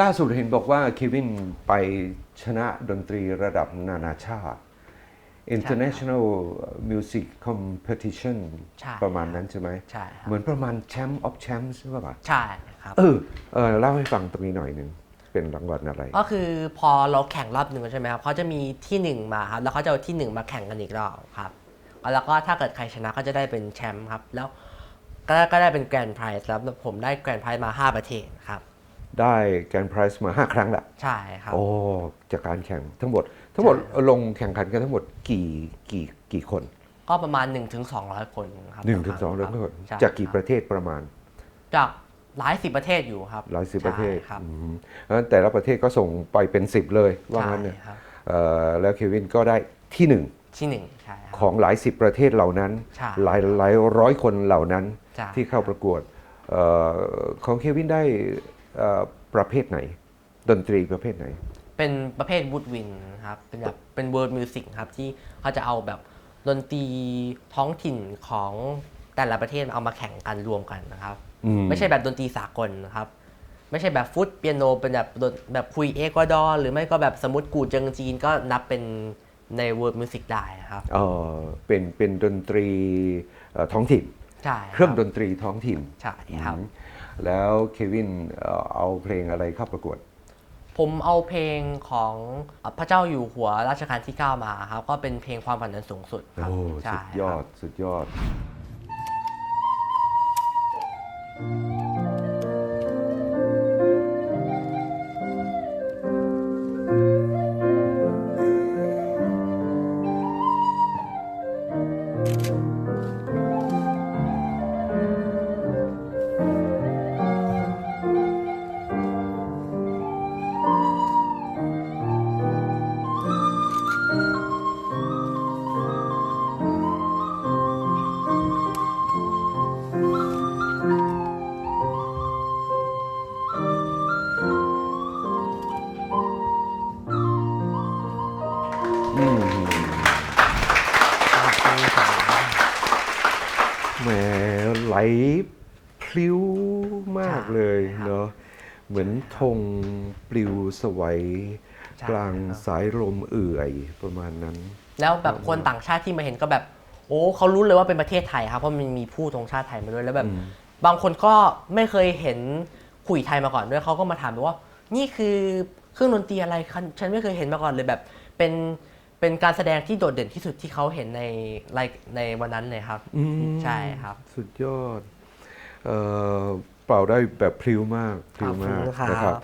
ล่าสุดเห็นบอกว่าเควินไปชนะดนตรีระดับนานาชาติ International Music Competition ใช่ ประมาณนั้นใช่ไหม ใช่ครับเหมือนประมาณแชมป์ออฟแชมป์ใช่ป่ะใช่ครับ เออเออเล่าให้ฟังตรงนี้หน่อยหนึ่งเป็นรางวัลอะไร ก็คือพอเราแข่งรอบหนึ่งใช่ไหมครับเขาจะมีที่หนึ่งมาครับแล้วเขาจะเอาที่หนึ่งมาแข่งกันอีกรอบครับแล้วก็ถ้าเกิดใครชนะก็จะได้เป็นแชมป์ครับ แล้วก็ก็ได้เป็นแกรนด์ไพรส์แล้วผมได้แกรนด์ไพรส์มา 5 ประเทศครับ ได้แกรนด์ไพรส์มา 5 ครั้งละใช่ครับโอ้จากการแข่งทั้งหมด ทั้งหมดลงแข่งขันกันทั้งหมดกี่กี่กี่คน ก็ประมาณ 1-200ถึง200 คนครับ1นถึงสองร้อยคบคนใช่จากกี่คปบระเทศประมาณ จากหลายสิบประเทศอยู่ครับหลายสิบประเทศใช่ครับอืมแล้วแต่ละประเทศก็ส่งไปเป็น10เลยว่างั้นเนี่ยใช่ครับเอ่อแล้วเควินก็ได้ที่หนึ่งที่หนึ่งใช่ครับของหลายสิบประเทศเหล่านั้นใช่หลายหลายร้อยคนเหล่านั้นใช่ที่เข้าประกวดเอ่อของเควินได้เอ่อ ประเภทไหน ดนตรีประเภทไหน เป็นประเภทวูดวินครับ เป็นแบบเป็นเวิร์ดมิวสิกครับที่เขาจะเอาแบบดนตรีท้องถิ่นของแต่ละประเทศเอามาแข่งกันรวมกันนะครับอืมไม่ใช่แบบดนตรีสากลนะครับ ไม่ใช่แบบฟุตเปียโนเป็นแบบดนแบบคุยเอกวาดอร์หรือไม่ก็แบบสมมติกูเจิงจีนก็นับเป็นในเวิร์ดมิวสิกได้ครับเอ่อเป็นเป็นดนตรีเอ่อท้องถิ่น ใช่ เครื่องดบนตรีท้องถิ่น ใช่ครับอืม แล้วเควินเอ่อเอาเพลงอะไรเข้าประกวด ผมเอาเพลงของพระเจ้าอยู่หัวรัชกาลที่ 9 มาครับ ก็เป็นเพลงความฝันอันสูงสุดครับโอ้ใช่สุดยอครัดบสุดยอดอื แหมไหลพลิ้วมากเลยใช่ครับเนาะเหมือนธงปลิวสวัยใช่กลางครับ สายลมเอื่อยประมาณนั้น แล้วแบบคนต่างชาติที่มาเห็นก็แบบ โอ้เขารู้เลยว่าเป็นประเทศไทยครับ เพราะมันมีผู้ธงชาติไทยมาด้วยแล้วแบบ อืม บางคนก็ไม่เคยเห็นขุยไทยมาก่อนด้วยเขาก็มาถามแบบว่า นี่คือเครื่องดนตรีอะไรคันฉันไม่เคยเห็นมาก่อนเลยแบบ เป็น เป็นการแสดงที่โดดเด่นที่สุดที่เขาเห็นในในในวันนั้นเลยครับอืมใช่ครับ สุดยอด เอ่อเป่าได้แบบพลิ้วมากพลิ้วมากขอบคุณครับนะครับ